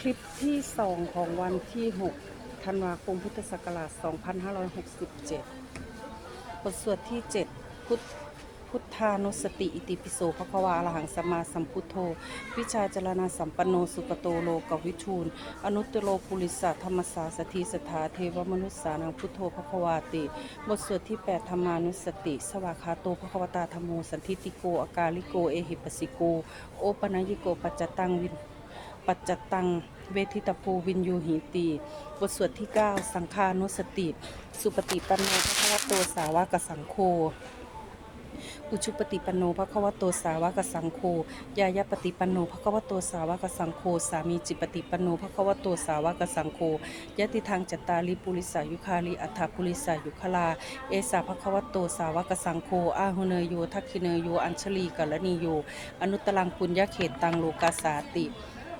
คลิปที่ 2 ของวันที่ 6 ธันวาคมพุทธศักราช 2567 บทสวดที่ 7 พุทธพุทธานุสติอิติปิโสภควาอรหังสัมมาสัมพุทโธ วิชาจรณาสัมปันโนสุกโตโลกวิทูล อนุตตโรปุริสธรรมสาสถีสถาเทวมนุษสานังพุทโธภควาติ บทสวดที่ 8 ธรรมานุสติ สวากขาโตภควตาธรรมโมสันทิติโก อากาลิโก เอหิปัสสิโก โอปนยิโกปัจจตังวิน ปัจจตัง เวทิตาภูวินยูหิตี บทสวดที่ 9 สังฆานุสติ สุปฏิปันโนภควโตสาวกสังโฆอุชุปฏิปันโนภควโตสาวกสังโฆยายาปฏิปันโนภควโตสาวกสังโฆสามีจิปฏิปันโนภควโตสาวกสังโฆยะติทางจตาลิปุริสายุคาลิอัฏฐปุริสายุคลา เอสาภควโตสาวกสังโฆอาหุเนยโยทักขิเนยโยอัญชลีกัลนีโยอนุตตรังปุญญเขตตังโลกาสาติ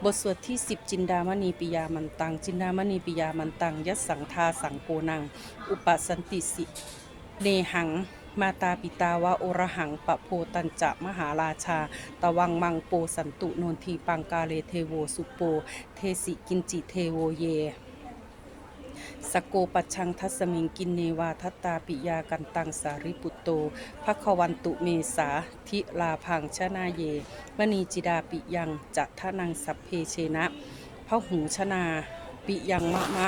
บทสวดที่ 10 จินดามณีปิยามันตัง จินดามณีปิยามันตังยัสสังทาสังโกนัง อุปสันติสิเนหัง มาตาปิตาวะโอรหังปะโพตัญจะมหาราชาตะวังมังโปสันตุโนนทีปังกาเลเทโวสุโป เทสิกินจิเทโวเย สโกปัชังทัสมิงกินเนวาทัตตาปิยากันตังสาริปุตโตภควันตุเมสาทิลาพังชนาเยมณีจิดาปิยังจัตทนังสัพเพเชนะพหูชนาปิยังมะมะ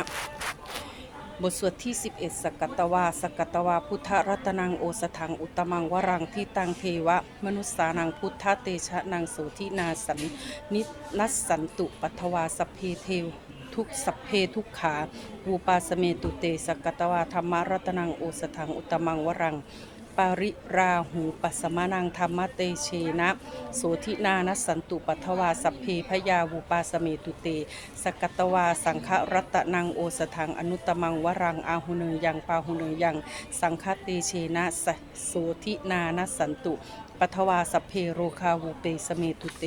บทสวดที่ 11 สกัตตวา สกัตตวา พุทธรัตนังโอสถัง อุตมังวรังที่ตังเทวะ มนุษสานังพุทธเตชะนังโสทินาสันนินัสสันตุปัทวาสเพเทว ทุกสัพเพทุกขาวูปาสเมตุเตสกัตตวาธรรมรัตนังโอสถังอุตมังวรังปาริราหูปัสมานังธรรมเตเชนะ โสทินานัสันตุปัทวาสัพเพพยาวูปาสเมตุเต สกัตตวาสังฆรัตนังโอสถังอนุตมังวรังอาหุเนยยังปาหุเนยยัง สังฆเตเชนะสะโสทินานัสสันตุปัทวาสัพเพโรคาวูเปสเมตุเต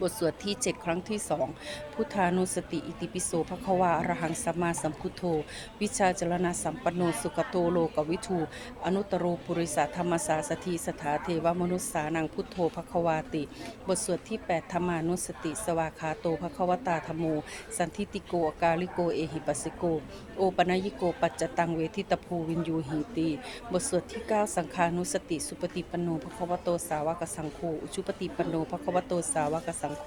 บทสวดที่ 7 ครั้งที่สองพุทธานุสติอิติปิโสภควาอรหังสัมมาสัมพุทโธ วิชาจรณะสัมปันโนสุขโตโลกวิทูอนุตตโรปุริสธรรมสาสถีสถาเทวมนุษสานังพุทโธภควาติ บทสวดที่ 8 ธรรมานุสติ สวาคาโตภควตาธรรมโม สันทิติโกอกาลิโกเอหิปัสสโก โอปนยิโกปัจจตังเวทิตภูวินยูหิตีบทสวดที่ 9 สังฆานุสติ สุปฏิปันโนภควโตสาวกสังโฆอุชุปฏิปันโนภควโตสาวกสังโฆ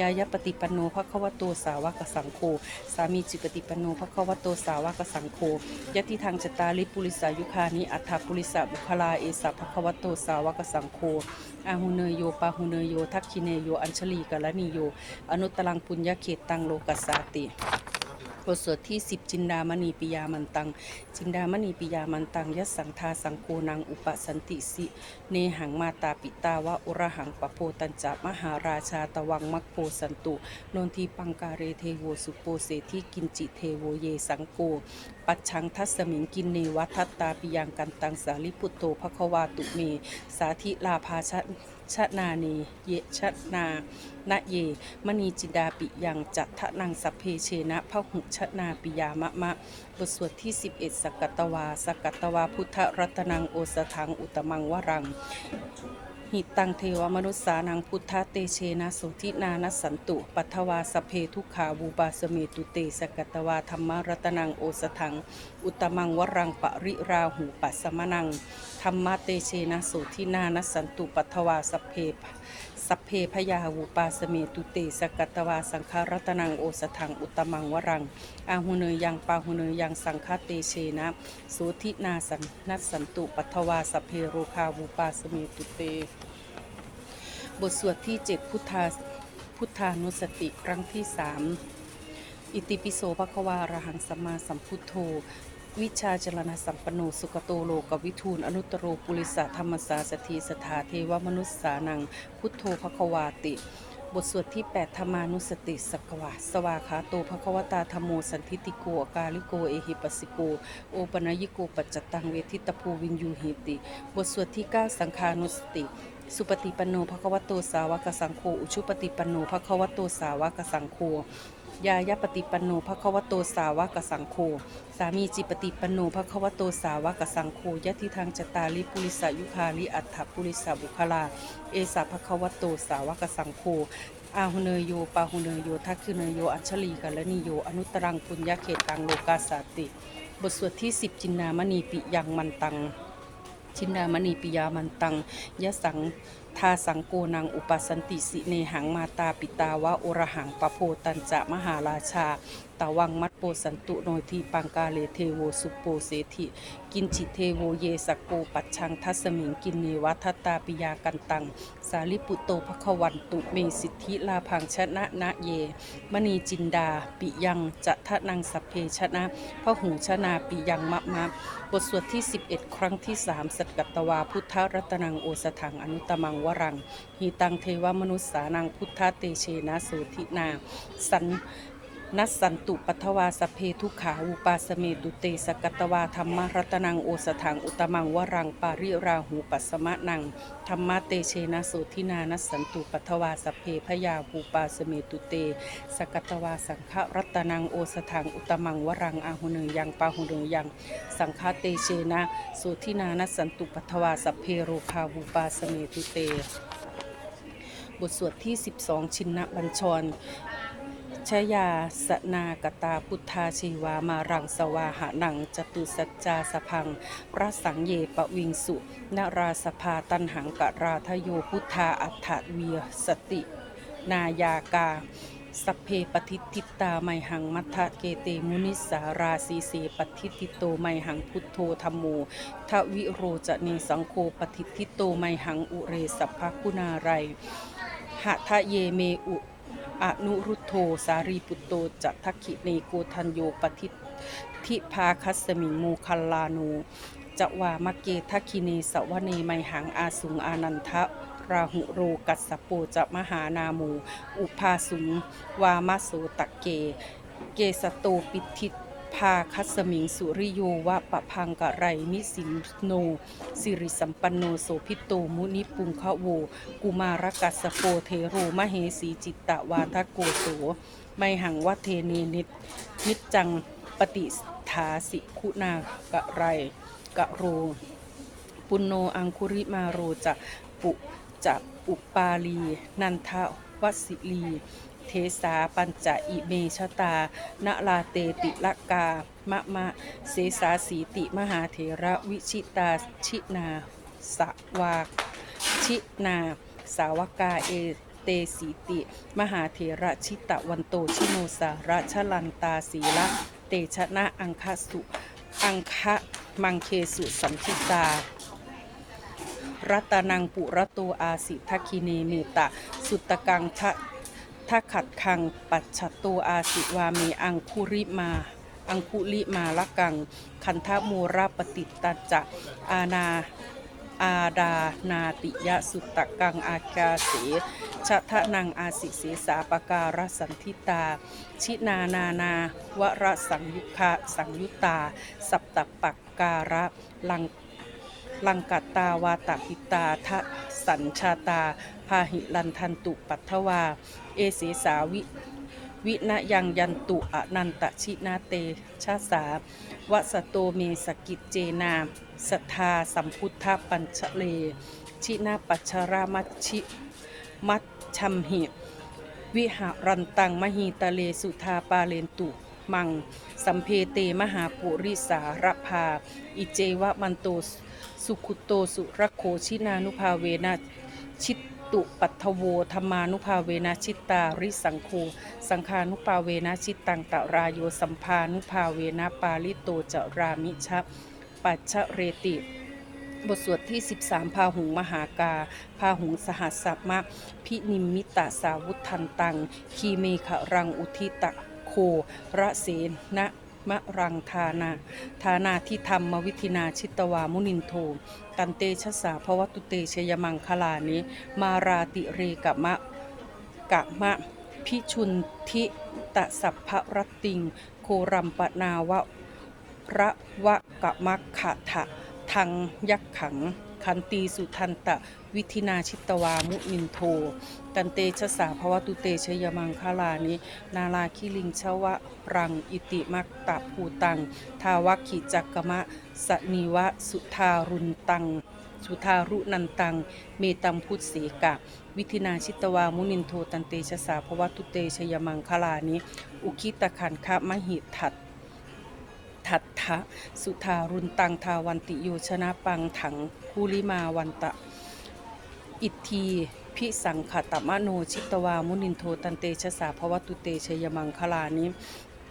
ยายาปฏิปันโนภควโตสาวกสังโฆสามีจิปฏิปันโนภควโตสาวกสังโฆยติทางจตาริปุริสายุคานิอัฏฐปุริสาบุคลาเอสะภควโตสาวกสังโฆอาหุเนโยปาหุเนโยทักขิเนโยอัญชลีกาลนิโย อนุตตรังปุญญเขตตังโลกัสสาติ บทสวดที่ 10 จินดามณีปิยามันตัง จินดามณีปิยามันตังยัสังทาสังโกนังอุปสันติสิเนหังมาตาปิตาวะอุระหังปะโพตัญจะมหาราชาตวังมักโพสันตุนนทีปังการเรเทโวสุโปเสทีกินจิเทโวเยสังโก ปัจชังทัสมิงกินเนวัทัตตาปิยังกันตังสาลิปุตโตภควาตุเม สาธิลาภาชะ ชะนาเนเยชะนาณเย มณีจินดาปิยังจัตทะนังสัพเพเชนะพหุชนาปิยามะมะ บทสวดที่ 11 สกัตตวา สกัตตวาพุทธรัตนังโอสถังอุตมังวรัง หิตังเทวมนุษสานังพุทธเตเชนะโสทินานัสสันตุ ปัทวาสเพทุขาวูบาสเมตุเตสกัตตวาธรรมรัตนังโอสถัง อุตมังวรังปริราหูปัสสมนัง ธรรมเตเชนะโสทินานัสสันตุ ปัทวาสเพสัพเพพยาวูปาสเมตุเตสกัตตวาสังฆรัตนังโอสถังอุตมังวรัง อาหุเนยังปาหุเนยังสังฆเตเชนะโสทินาสันนัสสันตุปัทวาสเพโรคาวูปาสเมตุเต บทสวดที่ 7 พุทธาพุทธานุสติครั้งที่ 3 อิติปิโสภควาอรหังสัมมาสัมพุทโธ วิชาจรณะสัมปนโนสุกโตโลกวิทูลอนุตโรปุริสธรรมสาสถีสถาเทวมนุษสานัง พุทโธภควาติบทสวดที่ 8 ธรรมานุสติสักวะสวาขาโตภควตาธรรมโมสันทิติโกอากาลิโกเอหิปัสสิโกโอปนยิโกปัจจตังเวทิตภูวินยูหิติ บทสวดที่ 9 สังฆานุสติ สุปฏิปันโนภควโตสาวกสังโฆอุชุปฏิปันโนภควโตสาวกสังโฆยายปฏิปันโนภควโตสาวกสังโฆสามีจิปฏิปันโนภควโตสาวกสังโฆยะทิทางจตาลิปุริสายุคาลิอัฏฐปุริสาบุคลา เอสาภควโตสาวกสังโฆอาหุเนยโยปาหุเนยโยทักขิเนยโยอัญชลีกัลนิโยอนุตรังปุญญเขตังโลกาสาติ บทสวดที่ 10 จินนามณีปิยังมันตัง ชินดามณีปิยามันตังยะสังทาสังโกนังอุปสันติสิเนหังมาตาปิตาวะโอรหังปะโพตันจะมหาราชา ตาวังมัดโปสันตุโนทีปังกาเลเทโวสุปโปเสธิกินจิเทโวเยสกโกปัจชังทัสมิงกินเนวัทตาปิยากันตัง สาลิปุตโตภควันตุเมสิทธิลาพังชนะนะเย มณีจินดาปิยังจะทะนังสัพเพชนะพระหูชนาปิยังมะมะบทสวดที่ 11 ครั้งที่ 3 สัตกัตวาพุทธรัตนังโอสถังอนุตมังวรังหีตังเทวมนุษสานังพุทธเตเชนะโสธินา สัน นัสสันตุปัทวาสเพทุขาอุปาสเมตุเตสกัตวาธรรมรัตนังโอสถังอุตมังวรังปาริราหูปัสมะนังธรรมะเตเชนะโสทินานัสสันตุปัทวาสเพพยาภูปาสเมตุเตสกัตวาสังฆรัตนังโอสถังอุตมังวรังอาหุเนยยังปาหุเนยังสังฆเตเชนะโสทินานัสสันตุปัทวาสเพโรคาวูปาสเมตุเต บทสวดที่ 12 ชินนะบัญชร ชยาสนากตาพุทธาชีวามารังสวาหานังจตุสัจจาสพังพระสังเยปวิงสุนราสภาตันหังกราทโยพุทธาอัฏฐเวียสติ นายากาสัพเพปฏิทิตาไมหังมัทธะเกเตมุนิสาราสีเสปฏิทิโตไมหังพุทโธธรรมโมทวิโรจะเนสังโฆปฏิทิโตไมหังอุเรสัพพคุณาไรยหะทะเยเมอุ อนุรุโทสารีปุตโตจัตทักขิเนโกทันโยปทิทิพาคัสมิงโมคัลลานูจะวามะเกทักขิเนสวเนไมหังอาสุงอานันทะราหุโรกัสปโปจะมหานามู อุภาสุงวามะโสตะเก เกสโตปิทิ พาคัสสมิงสุริโยวะปะพังกะไรนิสินโน สิริสัมปันโนโสพิโตมุนิปุงคะโว กุมารกัสโปเทโรมเหสีจิตตะวาทโกโสไมหังวัเทเนนิตนิจจังปฏิฐาสิคุณากะไรกะโร ปุณโนอังคุริมาโรจะปุจะอุปาลี นันทวสิลี เทสาปัญจะอิเมชตานาลาเตติละกามะมะเสสาสีติมหาเถระวิชิตาชินาสวากชินา สาวกาเอเตสีติ มหาเถระชิตะวันโตชิโนสาระชลันตาศีละเตชะนะอังคสุอังคะมังเคสุสัมทิตา รัตนังปุระโตอาสิทักคิเนเมตะ สุตตกังทะ ทะขัดคัง ปัจฉโตอาสิวาเมอังคุริมา อังคุลิมาละกัง คันทะโมระปฏิตตัจะอาณาอาดานาติยะสุตตะกังอากาเสชะทะนังอาสิเสสาปการสันทิตา ชินานานาวระสังยุคะสังยุตตาสัปตปักการะลังลังกัตตาวาตปิตาทะ สัญชาตา พาหิลันทันตุปัทวา เอเสสาวิวิณยังยันตุอนันตชินาเตชาสาวสโตเมสกิจเจนาสัทธาสัมพุทธปัญชเล ชินาปัชรามัชชิมัชชัมหิวิหารันตังมหีตะเลสุธาปาเลนตุมัง สัมเพเตมหาปุริสารพา อิเจวะมันโต สุขุโตสุรโคชินานุภาเวนะชิตตุปัทโวธรรมานุภาเวนะชิตตาริสังโฆสังคานุปาเวนะชิตตังตะรายโยสัมภานุภาเวนะปาลิโตจรามิชะปัจฉเรติบทสวดที่ 13 พาหุงมหากา พาหุงสหัสสะมะพินิมมิตะสาวุทันตัง คีเมขรังอุทิตะโคระเสนะ มะรังทานาทานาที่ธรรมวิธินาชิตวามุนินโทตันเตชะสาภวตุเตชยมังคลานิมาราติเรกะมะกะมะพิชุนทิตะสัพพรตติง โครัมปนาวะระวะกะมักขะทะทังยักขัง ขันตีสุทันตะ วิธินาชิตวามุนินโทกันเตชะสาภวตุเตชยมังคลานิ นาลาคิลิงชวะรังอิติมักตะภูตัง ทาวัคขิจักกมะสนีวะสุทารุนตังสุทารุนันตัง เมตัมพุทธเสกะ วิธินาชิตวามุนินโทตันเตชะสาภวตุเตชยมังคลานิ อุคิตขันคะมหิทัต ทัตถะสุทารุนตังทาวันติโยชนะปังถังภูริมาวันตะ อิทธีพิสังขตมโนชิตวามุนินโทตันเตชะสาภวตุเตชยมังคลานิ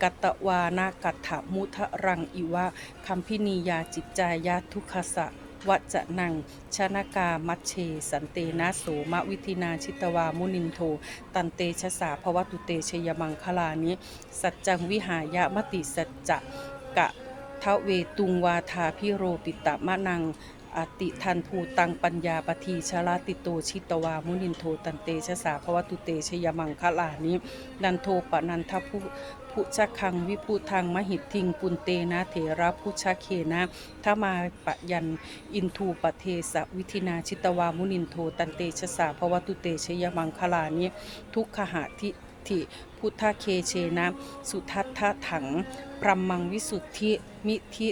กัตวานากัตถมุทะรังอิวะคัมพินียาจิตจายาทุคสะวจนังชนกามัชเช สันเตนะโสมวิธินาชิตวามุนินโท ตันเตชะสาภวตุเตชยมังคลานิ สัจจังวิหายะมติสัจจะ กะทะเวตุงวาทาพิโรปิตะมะนังอติทันภูตังปัญญาปทีชลาติโตชิตวามุนินโทตันเตชะสาภวตุเตชยมังคลานินันโทปนันทพุพุชคังวิพุทังมหิตทิงปุนเตนะเถระพุชเคนะทมาปะยันอินทูปเทสะวิธินาชิตวามุนินโทตันเตชะสาภวตุเตชยมังคลานิทุกขหะทิ ทิพุทธเคเชนะ สุทัตถะถังพรหมังวิสุทธิมิทิ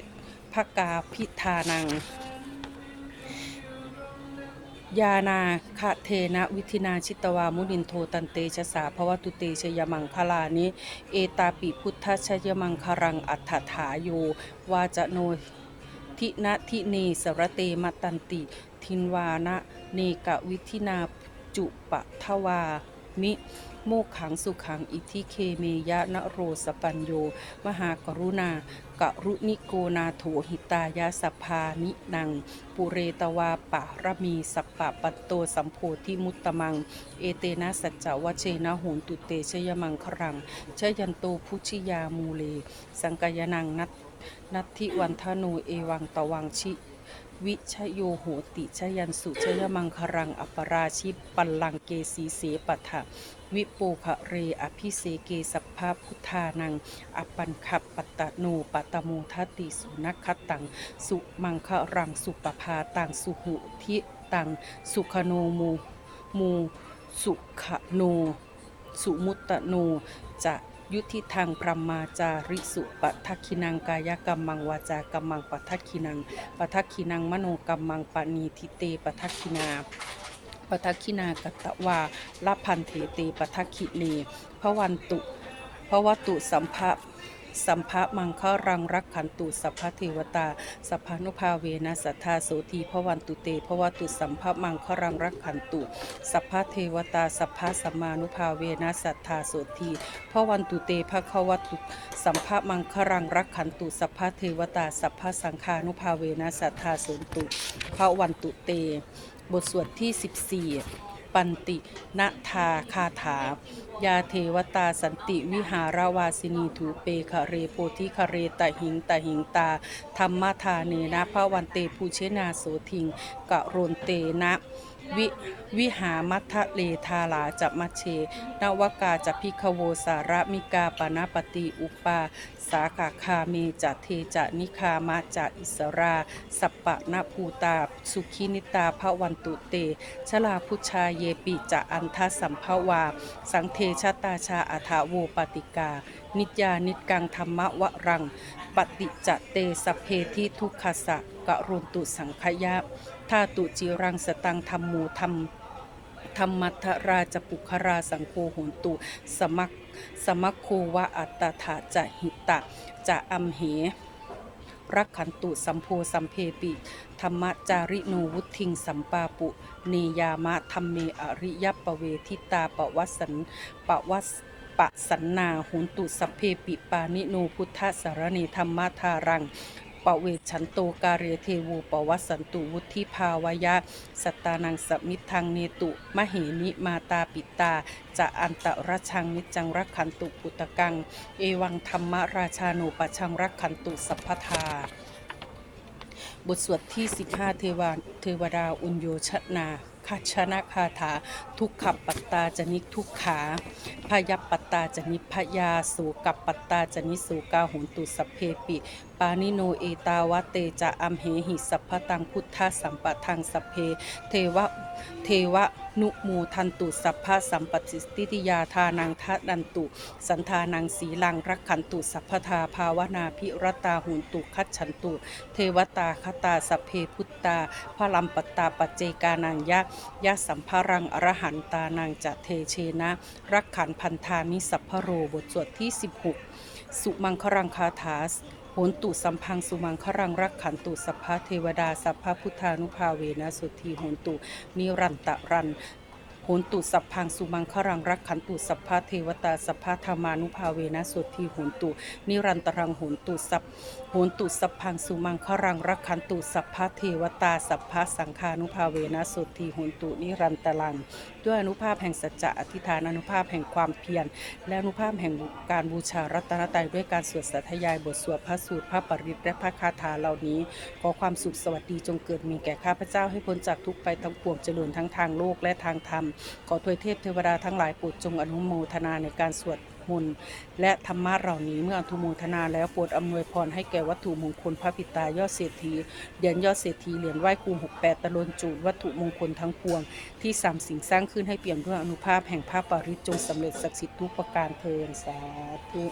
ภกาพิธานัง ยานาคะเทนะวิธินาชิตวามุนินโทตันเตชะสาภวตุเตชยมังคลานิเอตาปิพุทธชยมังครังอัฏฐถาโยวาจโนทินะทิเนสรเตมตันติ ทินวานะเนกวิธินาจุปะทวามิ โมกขังสุขังอิทิเคเมยะนะโรสปัญโย มหากรุณากรุณิโกนาโถหิตายาสัพพานินัง ปุเรตวาปะระมีสัปปะปัตโตสัมโพธิมุตตมัง เอเตนะสัจจวเชนะโหนตุเตชยมังครังชยันโตพุชิยามูเล สังกายนังนัตนัตถิวันทโนเอวังตวังชิวิชโยโหติชยันสุชยมังครังอัปปราชิปัลลังเกสีเสปัฏฐะ วิโปคะเรอภิเสเกสัพพะพุทธานัง อปันขับปัตตโนปัตโมทติสุนัคคตัง สุมังครังสุปภาตังสุหุทิตัง สุขโนมูมูสุขโน สุมุตตโน จะยุติทางพรหมาจาริสุปทักขินังกายกรรมังวาจากรรมังปทักขินังปทักขินังมโนกรรมังปณีทิเตปทักขินา ปทักขินากัตวาลพันเถเตปทักขิเนพระวันตุพระวตุสัมภะสัมภะมังครังรักขันตุสัพพะเทวตาสัพพานุภาเวนะสัทธาโสทีพระวันตุเตพระวตุสัมภะมังครังรักขันตุสัพพะเทวตาสัพพะสัมมานุภาเวนะสัทธาโสทีพระวันตุเตพระคะวตุสัมภะมังครังรักขันตุสัพพะเทวตาสัพพะสังฆานุภาเวนะสัทธาโสตุพระวันตุเต บทสวดที่ 14 ปันติณทาคาถา ยาเทวตาสันติวิหารวาสินีถูเปคะเรโพธิคะเรตะหิงตะหิงตา ธรรมทาเนนะพระวันเตภูเชนาโสทิงกะโรนเตนะ วิวิหามัทะเลทาลาจัมัเช นวกาจะพิคโวสาระมิกาปนาปติอุปา สาขาคาเมจะเทจะนิคามาจะอิสรา สัปปะนาภูตา สุขินิตาภวันตุเต ชลาพุชาเยปิจะอันทสัมภวา สังเทชตาชาอัฐาโวปติกา นิจยานิจกังธรรมวรัง ปฏิจเตสเพทิทุกขสะกะรุนตุสังขยะทาตุจิรังสตังธรรมูธรรมธรรมัทราจปุคราสังโฆโหนตุ สมัคสมัคโควะอัตถาจะหิตะจะอัมเหรักขันตุสัมโพสัมเพปิธรรมจาริโนวุทิงสัมปาปุเนยามะธรรมเมอริยปเวทิตาปวัสสันปวัส ปะสันนาหุนตุสัพเพปิปานิโนพุทธสารเนธรรมทารังปเวชันโตกาเรเทวูปวัสันตุวุธิภาวยะสตตานังสมิทังเนตุมเหนิมาตาปิตา จะอันตรชังนิจังรักขันตุปุตตะกัง เอวังธรรมราชาโนปชังรักขันตุสัพพทาบทสวดที่ 15 เทวาเทวดาอุญโยชนา คาชนะคาถา ทุกขปัตตาจนิทุกขาพยปัตตาจนิพยาสูกับปัตตาจนิสูกาหุนตุสพเพปิ ปานิโนเอตาวะเตจะอัมเหหิสัพพตังพุทธสัมปะทังสัพเพ เทวะเทวะนุโมทันตุสัพพะสัมปติสติติยาทานังทัดันตุ สันทานังสีลังรักขันตุสัพพทาภาวนาพิรตาหุนตุคัจฉันตุ เทวตาคตาสัพเพพุตตาพลัมปตตาปัจเจกานังยะยะสัมภารังอรหันตานังจะเทเชนะ รักขันพันธามิสัพพโรบทสวดที่ 16 สุมังครังคาถา หนตุสัมพังสุมังครังรักขันตุสัพพะเทวดาสัพพะพุทธานุภาเวนะสุธีโหนตุนิรันตะรัน หนตุสัพพังสุมังครังรักขันตุสัพพะเทวตาสัพพะธรรมานุภาเวนะสุทีโหนตุ นิรันตรังโหนตุสัพโหนตุสัพพังสุมังครังรักขันตุสัพพะเทวตาสัพพะสังฆานุภาเวนะสุทีโหนตุนิรันตรัง ด้วยอนุภาพแห่งสัจจะอธิฐานอนุภาพแห่งความเพียรและอนุภาพแห่งการบูชารัตนตรัยด้วยการสวดสัทยายบทสวดพระสูตรพระปริตรและพระคาถาเหล่านี้ ขอความสุขสวัสดีจงเกิดมีแก่ข้าพเจ้าให้พ้นจากทุกไปทั้งปวงเจริญทั้งทางโลกและทางธรรมขอทวยเทพเทวดาทั้งหลายโปรดจงอนุโมทนาในการสวดมนต์และธรรมะเหล่านี้เมื่ออนุโมทนาแล้วโปรดอำนวยพรให้แก่วัตถุมงคลพระปิตายอดเศรษฐีเหรียญยอดเศรษฐีเหรียญไหว้ครู68ตะลนจูดวัตถุมงคลทั้งปวง ที่สามสิ่งสร้างขึ้นให้เปี่ยมด้วยอนุภาพแห่งภาพปริจจงสำเร็จศักดิ์สิทธิ์ทุกประการเทินสาธุ